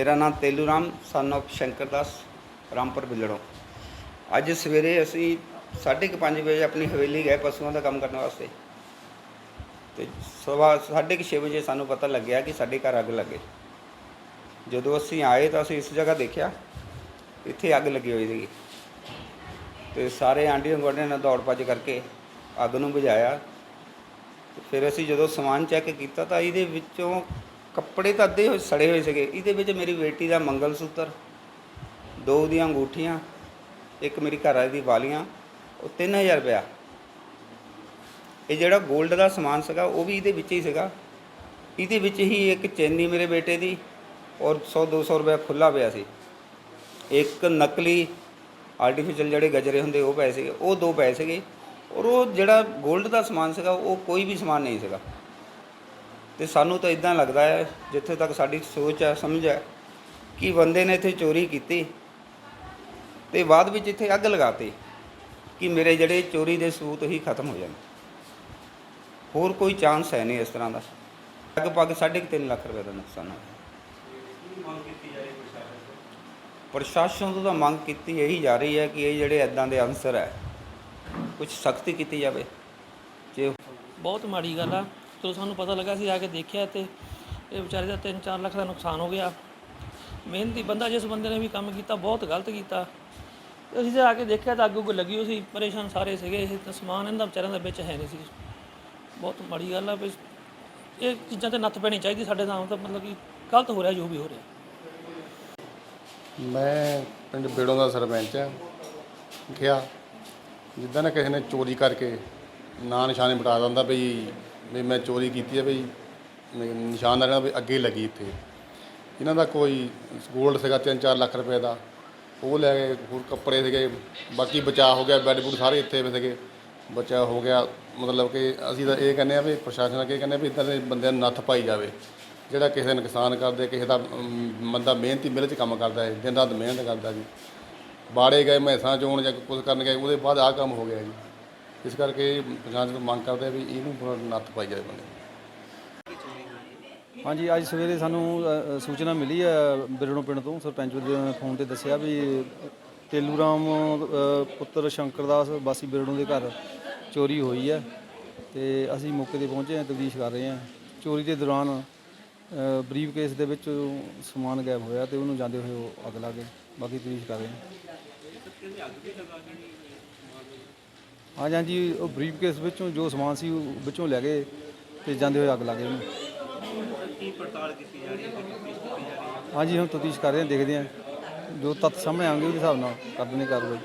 ਮੇਰਾ ਨਾਮ ਤੇਲੂ ਰਾਮ ਸਨ of ਸ਼ੰਕਰ ਦਾਸ ਰਾਮਪੁਰ ਬਿਲੜੋਂ। ਅੱਜ ਸਵੇਰੇ ਅਸੀਂ 5:30 ਵਜੇ ਆਪਣੀ ਹਵੇਲੀ ਗਏ ਪਸ਼ੂਆਂ ਦਾ ਕੰਮ ਕਰਨ ਵਾਸਤੇ। ਤੇ ਸਵਾ 6:30 ਵਜੇ ਸਾਨੂੰ ਪਤਾ ਲੱਗਿਆ ਕਿ ਸਾਡੇ ਘਰ ਅੱਗ ਲੱਗੇ ਜਦੋਂ ਅਸੀਂ ਆਏ ਤਾਂ ਅਸੀਂ ਇਸ ਜਗ੍ਹਾ ਦੇਖਿਆ, ਇੱਥੇ ਅੱਗ ਲੱਗੀ ਹੋਈ ਸੀਗੀ। ਤੇ ਸਾਰੇ ਆਂਢੀਆਂ ਗੁਆਂਢੀਆਂ ਨਾਲ ਦੌੜ ਭੱਜ ਕਰਕੇ ਅੱਗ ਨੂੰ ਬੁਝਾਇਆ। ਫਿਰ ਅਸੀਂ ਜਦੋਂ ਸਮਾਨ ਚੈੱਕ ਕੀਤਾ ਤਾਂ ਇਹਦੇ ਵਿੱਚੋਂ ਕੱਪੜੇ ਤਾਂ ਅੱਧੇ ਹੋਏ ਸੜੇ ਹੋਏ ਸੀਗੇ। ਇਹਦੇ ਵਿੱਚ ਮੇਰੀ ਬੇਟੀ ਦਾ ਮੰਗਲ ਸੂਤਰ ਦੋ ਦੀਆਂ ਅੰਗੂਠੀਆਂ, ਇੱਕ ਮੇਰੀ ਘਰ ਵਾਲੀ ਦੀ ਵਾਲੀਆਂ, ਉਹ 3000 ਰੁਪਇਆ। ਇਹ ਜਿਹੜਾ 골ਡ ਦਾ ਸਮਾਨ ਸੀਗਾ, ਉਹ ਵੀ ਇਹਦੇ ਵਿੱਚ ਹੀ ਸੀਗਾ। ਇਹਦੇ ਵਿੱਚ ਹੀ ਇੱਕ ਚੈਨੀ ਮੇਰੇ ਬੇਟੇ ਦੀ ਔਰ 100 200 ਰੁਪਇਆ ਖੁੱਲਾ ਪਿਆ ਸੀ। ਇੱਕ ਨਕਲੀ ਆਰਟੀਫੀਸ਼ੀਅਲ ਜਿਹੜੇ ਗਜਰੇ ਹੁੰਦੇ, ਉਹ ਪਏ ਸੀਗੇ। ਉਹ ਦੋ ਪਏ ਸੀਗੇ। ਔਰ ਉਹ ਜਿਹੜਾ 골ਡ ਦਾ ਸਮਾਨ ਸੀਗਾ, ਉਹ ਕੋਈ ਵੀ ਸਮਾਨ ਨਹੀਂ ਸੀਗਾ। ਤੇ ਸਾਨੂੰ ਤਾਂ ਇਦਾਂ ਲੱਗਦਾ ਹੈ, ਜਿੱਥੇ ਤੱਕ ਸਾਡੀ ਸੋਚ ਹੈ, ਸਮਝ ਹੈ, ਕਿ ਬੰਦੇ ਨੇ ਇੱਥੇ ਚੋਰੀ ਕੀਤੀ ਤੇ ਬਾਅਦ ਵਿੱਚ ਇੱਥੇ ਅੱਗ ਲਗਾਤੀ ਕਿ ਮੇਰੇ ਜਿਹੜੇ ਚੋਰੀ ਦੇ ਸਬੂਤ ਹੀ ਖਤਮ ਹੋ ਜਾਣ। ਹੋਰ ਕੋਈ ਚਾਂਸ ਹੈ ਨਹੀਂ ਇਸ ਤਰ੍ਹਾਂ ਦਾ। ਲਗਭਗ 3.5 ਲੱਖ ਰੁਪਏ ਦਾ ਨੁਕਸਾਨ ਹੋਇਆ। ਪ੍ਰਸ਼ਾਸਨ ਤੋਂ ਤਾਂ ਮੰਗ ਕੀਤੀ ਇਹੀ ਜਾ ਰਹੀ ਹੈ ਕਿ ਇਹ ਜਿਹੜੇ ਐਦਾਂ ਦੇ ਅਨਸਰ ਹੈ ਕੁਝ ਸਖਤੀ ਕੀਤੀ ਜਾਵੇ। ਜੇ ਬਹੁਤ ਮਾੜੀ ਗੱਲ ਆ। ਜਦੋਂ ਸਾਨੂੰ ਪਤਾ ਲੱਗਾ ਸੀ, ਆ ਕੇ ਦੇਖਿਆ ਤੇ ਇਹ ਵਿਚਾਰੇ ਦਾ 3-4 ਲੱਖ ਦਾ ਨੁਕਸਾਨ ਹੋ ਗਿਆ। ਮਿਹਨਤੀ ਬੰਦਾ, ਜਿਸ ਬੰਦੇ ਨੇ ਵੀ ਕੰਮ ਕੀਤਾ, ਬਹੁਤ ਗਲਤ ਕੀਤਾ। ਅਸੀਂ ਤੇ ਆ ਕੇ ਦੇਖਿਆ ਤਾਂ ਅੱਗ ਉੱਗ ਲੱਗੀ ਹੋਈ ਸੀ, ਪਰੇਸ਼ਾਨ ਸਾਰੇ ਸੀਗੇ। ਇਹ ਤਾਂ ਸਮਾਨ ਇਹਨਾਂ ਵਿਚਾਰਿਆਂ ਦੇ ਵਿੱਚ ਹੈ ਨਹੀਂ ਸੀ। ਬਹੁਤ ਮਾੜੀ ਗੱਲ ਆ ਵੀ ਇਹ ਚੀਜ਼ਾਂ ਤੇ ਨੱਥ ਪੈਣੀ ਚਾਹੀਦੀ ਸਾਡੇ ਨਾਲ ਤਾਂ, ਮਤਲਬ ਕਿ ਗਲਤ ਹੋ ਰਿਹਾ, ਜੋ ਵੀ ਹੋ ਰਿਹਾ। ਮੈਂ ਪਿੰਡ ਬੇੜੋਂ ਦਾ ਸਰਪੰਚ ਹਾਂ ਕਿਹਾ ਜਿੱਦਾਂ ਨਾ ਕਿਸੇ ਨੇ ਚੋਰੀ ਕਰਕੇ ਨਾਂ ਨਿਸ਼ਾਨੇ ਮਿਟਾ ਦਿੰਦਾ ਬਈ ਵੀ ਮੈਂ ਚੋਰੀ ਕੀਤੀ ਹੈ ਵੀ ਮੈਂ ਨਿਸ਼ਾਨ ਦਾ ਰਹਿਣਾ ਵੀ ਅੱਗੇ ਲੱਗੀ ਇੱਥੇ। ਇਹਨਾਂ ਦਾ ਕੋਈ ਗੋਲਡ ਸੀਗਾ 3-4 ਲੱਖ ਰੁਪਏ ਦਾ। ਉਹ ਲੈ ਗਏ ਹੋਰ ਕੱਪੜੇ ਸੀਗੇ ਬਾਕੀ ਬਚਾਅ ਹੋ ਗਿਆ ਬੈੱਡ ਬੁੱਡ ਸਾਰੇ ਇੱਥੇ ਵੀ ਸੀਗੇ। ਬਚਾਅ ਹੋ ਗਿਆ ਮਤਲਬ ਕਿ ਅਸੀਂ ਤਾਂ ਇਹ ਕਹਿੰਦੇ ਆ ਵੀ ਪ੍ਰਸ਼ਾਸਨ ਅੱਗੇ ਕਹਿੰਦੇ ਆ ਵੀ ਇਦਾਂ ਦੇ ਬੰਦਿਆਂ ਨੂੰ ਨੱਥ ਪਾਈ ਜਾਵੇ। ਜਿਹੜਾ ਕਿਸੇ ਦਾ ਨੁਕਸਾਨ ਕਰਦੇ ਕਿਸੇ ਦਾ ਅਮ, ਬੰਦਾ ਮਿਹਨਤੀ ਮਿਹਨਤ 'ਚ ਕੰਮ ਕਰਦਾ ਹੈ ਦਿਨ ਰਾਤ ਮਿਹਨਤ ਕਰਦਾ ਜੀ। ਬਾੜੇ ਗਏ ਮੈਸਾਂ ਚੋਣ ਜਾਂ ਕੁਝ ਕਰਨ ਗਏ ਉਹਦੇ ਬਾਅਦ ਆਹ ਕੰਮ ਹੋ ਗਿਆ ਜੀ। ਇਸ ਕਰਕੇ ਪ੍ਰਸ਼ਾਸਨ ਤੋਂ ਮੰਗ ਕਰਦੇ ਆ ਵੀ ਇਹਨੂੰ ਥੋੜ੍ਹਾ ਨੱਥ ਪਾਈ ਜਾਵੇ ਬੰਦੇ ਨੂੰ। ਹਾਂਜੀ ਅੱਜ ਸਵੇਰੇ ਸਾਨੂੰ ਅ, ਅ, ਸੂਚਨਾ ਮਿਲੀ ਹੈ ਬਿਰੜੋਂ ਪਿੰਡ ਤੋਂ ਸਰਪੰਚ ਦੇ ਫੋਨ ਤੇ ਦੱਸਿਆ ਵੀ ਤੇਲੂ ਰਾਮ ਅ, ਪੁੱਤਰ ਸ਼ੰਕਰ ਦਾਸ ਵਾਸੀ ਬਿਰੜੋਂ ਦੇ ਘਰ ਚੋਰੀ ਹੋਈ ਹੈ ਤੇ ਅਸੀਂ ਮੌਕੇ ਤੇ ਪਹੁੰਚੇ ਹਾਂ ਤਬਦੀਸ਼ ਕਰ ਰਹੇ ਹਾਂ। ਚੋਰੀ ਦੇ ਦੌਰਾਨ ਬਰੀਫ ਕੇਸ ਦੇ ਵਿੱਚ ਸਮਾਨ ਗਾਇਬ ਹੋਇਆ ਤੇ ਉਹਨੂੰ ਜਾਂਦੇ ਹੋਏ ਉਹ ਅੱਗ ਲੱਗ ਗਈ ਬਾਕੀ ਤਬਦੀਸ਼ ਕਰ ਰਹੇ ਹਾਂ। ਹਾਂਜੀ ਹਾਂਜੀ ਉਹ ਬਰੀਫ ਕੇਸ ਵਿੱਚੋਂ ਜੋ ਸਮਾਨ ਸੀ ਉਹ ਵਿੱਚੋਂ ਲੈ ਗਏ ਤੇ ਜਾਂਦੇ ਹੋਏ ਅੱਗ ਲੱਗ ਗਈ ਉਹਨੂੰ। ਹਾਂਜੀ ਹੁਣ ਤਫਤੀਸ਼ ਕਰ ਰਹੇ ਹਾਂ ਦੇਖਦੇ ਹਾਂ। ਜੋ ਤੱਥ ਸਾਹਮਣੇ ਆਉਣਗੇ ਉਹਦੇ ਹਿਸਾਬ ਨਾਲ ਕਰ ਦਿੰਦੇ ਕਾਰਵਾਈ।